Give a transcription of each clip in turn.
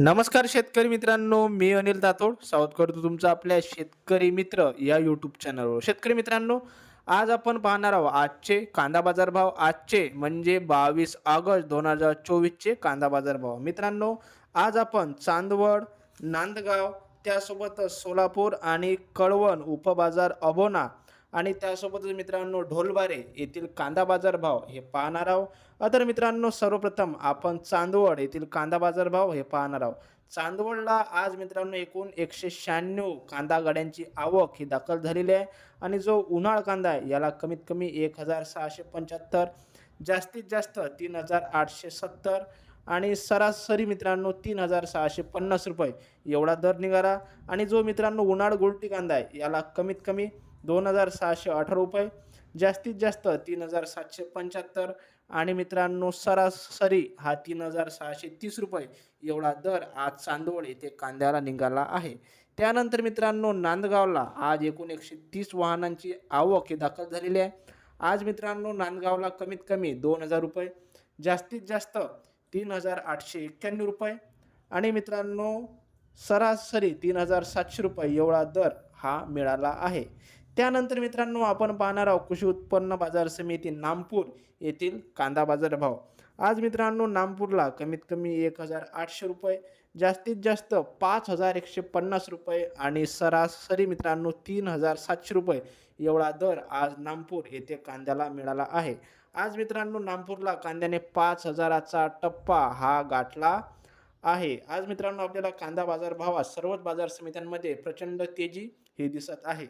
नमस्कार शेतकरी मित्रांनो मी अनिल दातोड. स्वागत करतो तुमचं आपल्या शेतकरी मित्र या यूट्यूब चॅनलवर शेतकरी मित्रांनो आज आपण पाहणार आहोत आजचे कांदा बाजारभाव. आजचे म्हणजे बावीस ऑगस्ट दोन हजार चोवीसचे कांदा बाजारभाव. मित्रांनो आज आपण चांदवड नांदगाव त्यासोबतच सोलापूर आणि कळवण उपबाजार अबोना आणि त्यासोबतच मित्रांनो ढोलबारे येथील कांदा बाजार भाव हे पाहणार आहोत. तर मित्रांनो सर्वप्रथम आपण चांदवड येथील कांदा बाजार भाव हे पाहणार आहोत. चांदवडला आज मित्रांनो एकूण एकशे शहाण्णव कांदा गाड्यांची आवक ही दाखल झालेली आहे. आणि जो उन्हाळ कांदा आहे याला कमीत कमी एक हजार सहाशे पंच्याहत्तर जास्तीत जास्त तीन हजार आठशे सत्तर आणि सरासरी मित्रांनो तीन हजार सहाशे पन्नास रुपये एवढा दर निघाला. आणि जो मित्रांनो उन्हाळ गोलटी कांदा आहे याला कमीत कमी दोन हजार सहाशे अठरा रुपये जास्तीत जास्त तीन हजार सातशे पंच्याहत्तर आणि मित्रांनो सरासरी हा तीन हजार सहाशे तीस रुपये एवढा दर आज चांदवड येथे कांद्याला निघाला आहे. त्यानंतर मित्रांनो नांदगावला आज एकूण एकशे तीस वाहनांची आवक ही दाखल झालेली आहे. आज मित्रांनो नांदगावला कमीत कमी दोन हजार रुपये जास्तीत जास्त तीन हजार आठशे एक्क्याण्णव रुपये आणि मित्रांनो सरासरी तीन हजार सातशे रुपये एवढा दर हा मिळाला आहे. त्यानंतर मित्रांनो आपण पाहणार आहोत कृषी उत्पन्न बाजार समिती नामपूर येथील कांदा बाजार भाव आज मित्रांनो नामपूरला कमीत कमी एक हजार आठशे रुपये जास्तीत जास्त पाच हजार एकशे पन्नास रुपये आणि सरासरी मित्रांनो तीन हजार सातशे रुपये एवढा दर आज नामपूर येथे कांद्याला मिळाला आहे. आज मित्रांनो नामपूरला कांद्याने पाच हजाराचा टप्पा हा गाठला आहे. आज मित्रांनो आपल्याला कांदा बाजार भावात सर्वच बाजार समित्यांमध्ये प्रचंड तेजी ही दिसत आहे.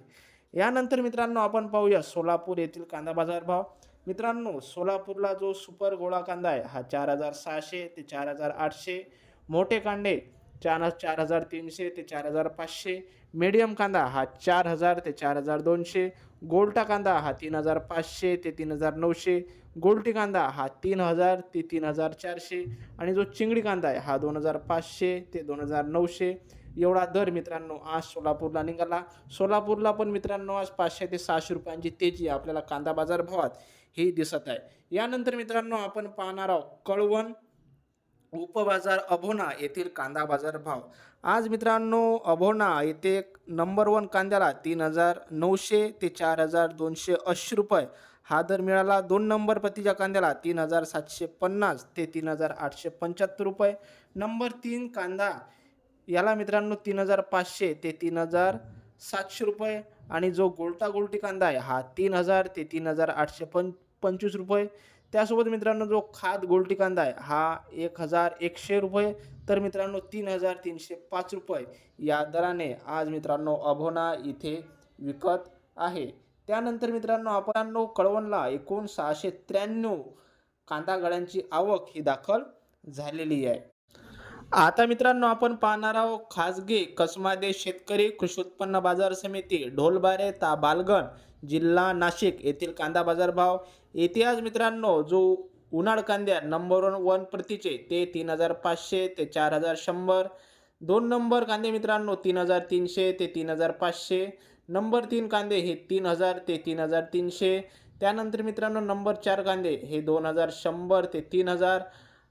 यानंतर मित्रांनो आपण पाहूया सोलापूर येथील कांदा बाजार भाव. मित्रांनो सोलापूरला जो सुपर गोळा कांदा आहे हा चार हजार सहाशे ते चार हजार आठशे. मोठे कांदे चार चार हजार तीनशे ते चार हजार पाचशे. मीडियम कांदा हा चार हजार ते चार हजार दोनशे. गोल्टा कांदा हा तीन हजार पाचशे ते तीन हजार नऊशे. गोल्टी कांदा हा तीन हजार ते तीन हजार चारशे. आणि जो चिंगडी कांदा आहे हा दोन हजार पाचशे ते दोन हजार नऊशे. एवढा दर मित्रांनो आज सोलापूरला निघाला. सोलापूरला पण मित्रांनो आज पाचशे ते सहाशे रुपयांची तेजी आपल्याला कांदा बाजार भावात ही दिसत आहे. यानंतर मित्रांनो आपण पाहणार आहोत कळवण उपबाजार अभोना येथील कांदा बाजार भाव. आज मित्रांनो अभोना येथे नंबर वन कांद्याला तीन हजार नऊशे ते चार हजार दोनशे ऐंशी रुपये. हा दर मिळाला. दोन नंबर प्रतीच्या कांद्याला तीन हजार सातशे पन्नास ते तीन हजार आठशे पंच्याहत्तर रुपये. नंबर तीन कांदा याला मित्रांनो तीन हजार पाचशे ते तीन हजार सातशे रुपये. आणि जो गोलटा गोलटी कांदा आहे हा तीन हजार ते तीन हजार आठशे पं पंचवीस रुपये. त्यासोबत मित्रांनो जो खाद गोलटी कांदा आहे हा एक हजार एकशे रुपये तर मित्रांनो तीन हजार तीनशे पाच रुपये या दराने आज मित्रांनो अभोना इथे विकत आहे. त्यानंतर मित्रांनो आपण कळवणला एकूण सहाशे त्र्याण्णव कांदा गाड्यांची आवक ही दाखल झालेली आहे. आता मित्रांनो आपण पाहणार आहोत खाजगी कसमादे शेतकरी कृषी उत्पन्न बाजार समिती ढोलबारे ता बालगण जिल्हा नाशिक येथील कांदा बाजार भाव. इतिहास मित्रांनो जो उन्हाळ कांद्या नंबर वन वन प्रतीचे ते तीन हजार पाचशे ते चार हजार शंभर. दोन नंबर कांदे मित्रांनो तीन हजार तीनशे ते तीन हजार पाचशे. नंबर तीन कांदे हे तीन हजार ते तीन हजार तीनशे. त्यानंतर मित्रांनो नंबर चार कांदे हे दोन हजार शंभर ते तीन हजार.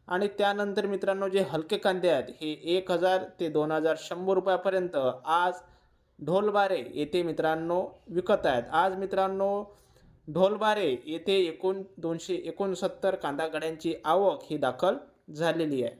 आणि त्यानंतर मित्रांनो जे हलके कांदे आहेत हे एक हजार ते दोन हजार शंभर रुपयापर्यंत आज ढोलबारे येथे मित्रांनो विकत आहेत. आज मित्रांनो ढोलबारे येथे एकूण दोनशे एकोणसत्तर कांदा गड्यांची आवक ही दाखल झालेली आहे.